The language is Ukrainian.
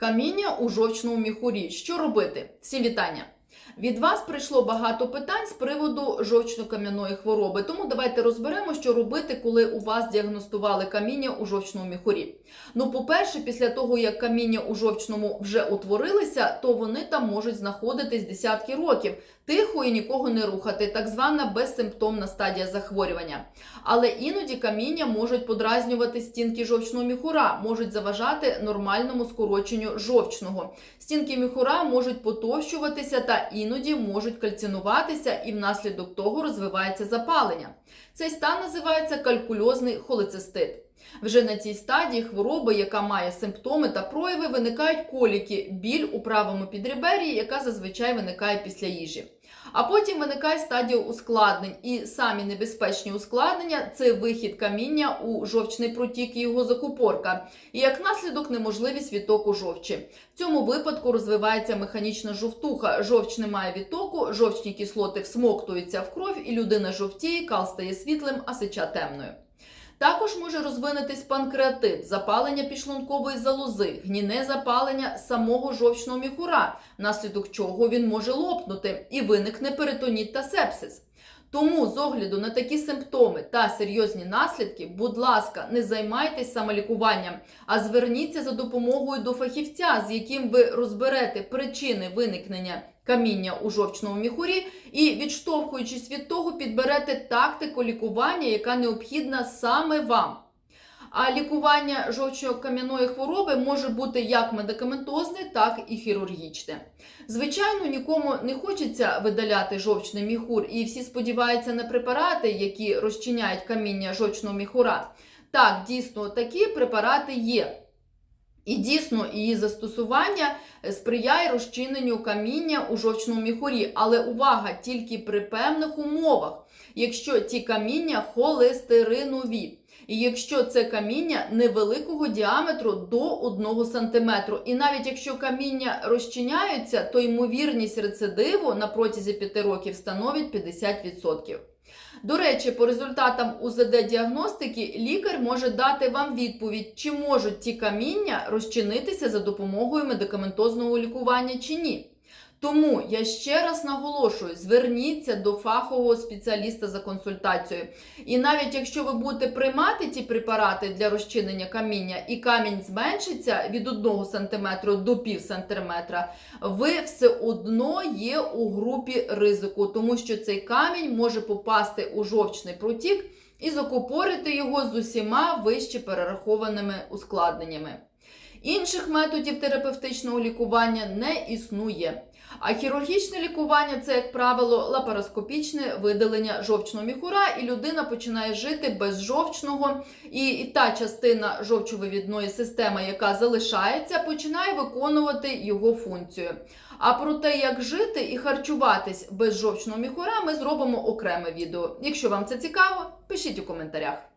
Каміння у жовчному міхурі. Що робити? Всім вітання! Від вас прийшло багато питань з приводу жовчно-кам'яної хвороби. Тому давайте розберемо, що робити, коли у вас діагностували каміння у жовчному міхурі. Ну, по-перше, після того як каміння у жовчному вже утворилися, то вони там можуть знаходитись десятки років, тихо і нікого не рухати, так звана безсимптомна стадія захворювання. Але іноді каміння можуть подразнювати стінки жовчного міхура, можуть заважати нормальному скороченню жовчного. Стінки міхура можуть потовщуватися та іноді можуть кальцинуватися, і внаслідок того розвивається запалення. Цей стан називається калькульозний холецистит. Вже на цій стадії хвороби, яка має симптоми та прояви, виникають коліки, біль у правому підребер'ї, яка зазвичай виникає після їжі. А потім виникає стадія ускладнень, і самі небезпечні ускладнення це вихід каміння у жовчний протік і його закупорка, і як наслідок неможливість відтоку жовчі. В цьому випадку розвивається механічна жовтуха. Жовч не має відтоку, жовчні кислоти всмоктуються в кров, і людина жовтіє, кал стає світлим, а сеча темною. Також може розвинутись панкреатит, запалення підшлункової залози, гніне запалення самого жовчного міхура, внаслідок чого він може лопнути і виникне перитоніт та сепсис. Тому з огляду на такі симптоми та серйозні наслідки, будь ласка, не займайтесь самолікуванням, а зверніться за допомогою до фахівця, з яким ви розберете причини виникнення каміння у жовчному міхурі і, відштовхуючись від того, підберете тактику лікування, яка необхідна саме вам. А лікування жовчокам'яної хвороби може бути як медикаментозне, так і хірургічне. Звичайно, нікому не хочеться видаляти жовчний міхур, і всі сподіваються на препарати, які розчиняють каміння жовчного міхура. Так, дійсно, такі препарати є. І дійсно, її застосування сприяє розчиненню каміння у жовчному міхурі. Але увага тільки при певних умовах, якщо ті каміння холестеринові. І якщо це каміння невеликого діаметру до 1 см. І навіть якщо каміння розчиняються, то ймовірність рецидиву на протязі 5 років становить 50%. До речі, по результатам УЗД-діагностики лікар може дати вам відповідь, чи можуть ті каміння розчинитися за допомогою медикаментозного лікування чи ні. Тому я ще раз наголошую: зверніться до фахового спеціаліста за консультацією. І навіть якщо ви будете приймати ті препарати для розчинення каміння, і камінь зменшиться від 1 см до пів сантиметра, ви все одно є у групі ризику, тому що цей камінь може попасти у жовчний протік і закупорити його з усіма вище перерахованими ускладненнями. Інших методів терапевтичного лікування не існує. А хірургічне лікування це, як правило, лапароскопічне видалення жовчного міхура, і людина починає жити без жовчного, і, і та частина жовчовивідної системи, яка залишається, починає виконувати його функцію. А про те, як жити і харчуватись без жовчного міхура, ми зробимо окреме відео. Якщо вам це цікаво, пишіть у коментарях.